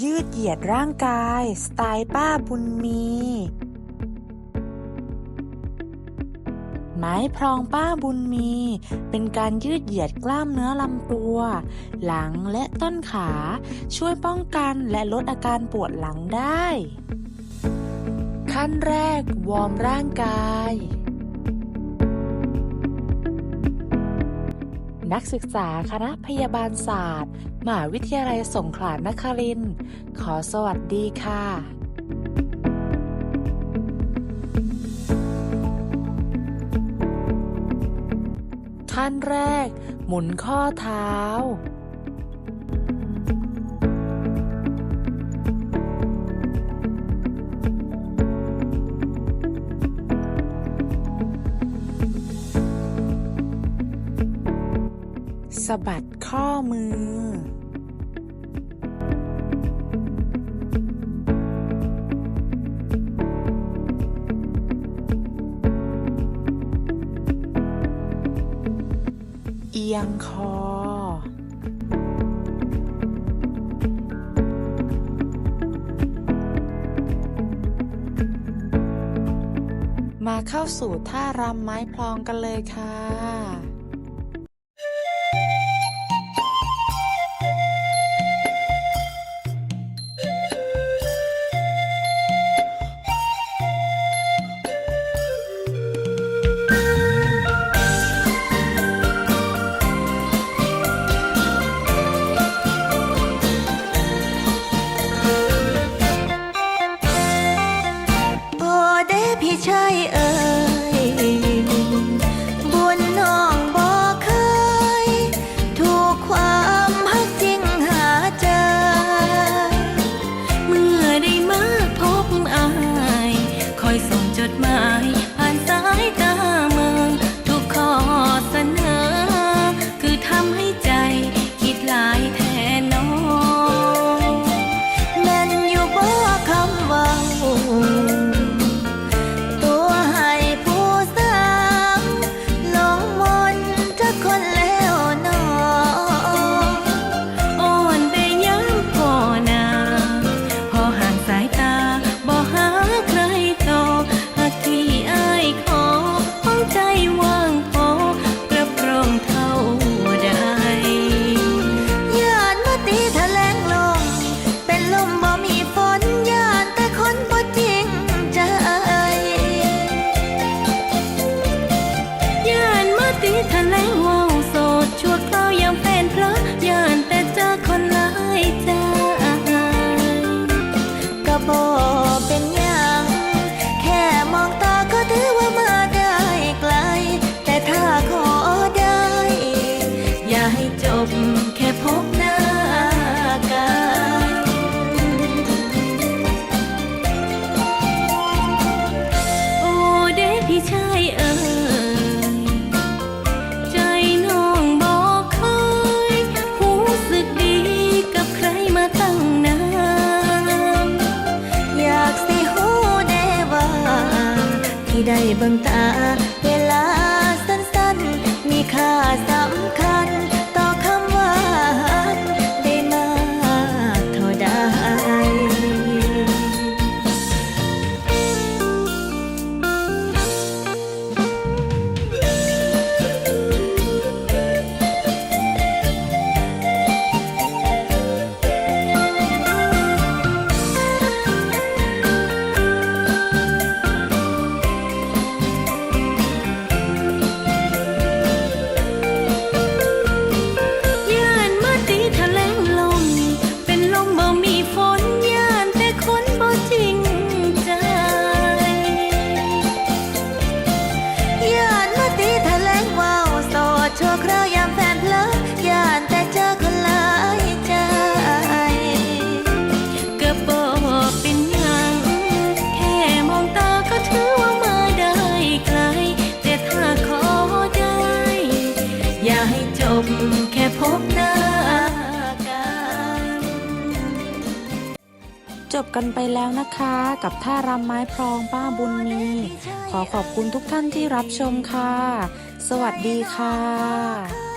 ยืดเหยียดร่างกาย สไตล์ป้าบุญมี ไม้พรองป้าบุญมี เป็นการยืดเหยียดกล้ามเนื้อลำตัว หลังและต้นขา ช่วยป้องกันและลดอาการปวดหลังได้ ขั้นแรก วอร์มร่างกาย นักศึกษาคณะพยาบาลศาสตร์มหาวิทยาลัยสงขลานครินทร์ขอสวัสดีค่ะขั้นแรก หมุนข้อเท้าะบัดข้อมือ เอียงคอ มาเข้าสู่ท่ารำไม้พลองกันเลยค่ะ ได้เบิ่งตา เวลาสั้นๆ มีค่าสำคัญ จบกันไปแล้วนะคะ กับท่ารำไม้พรองป้าบุญมี ขอขอบคุณทุกท่านที่รับชมค่ะ สวัสดีค่ะ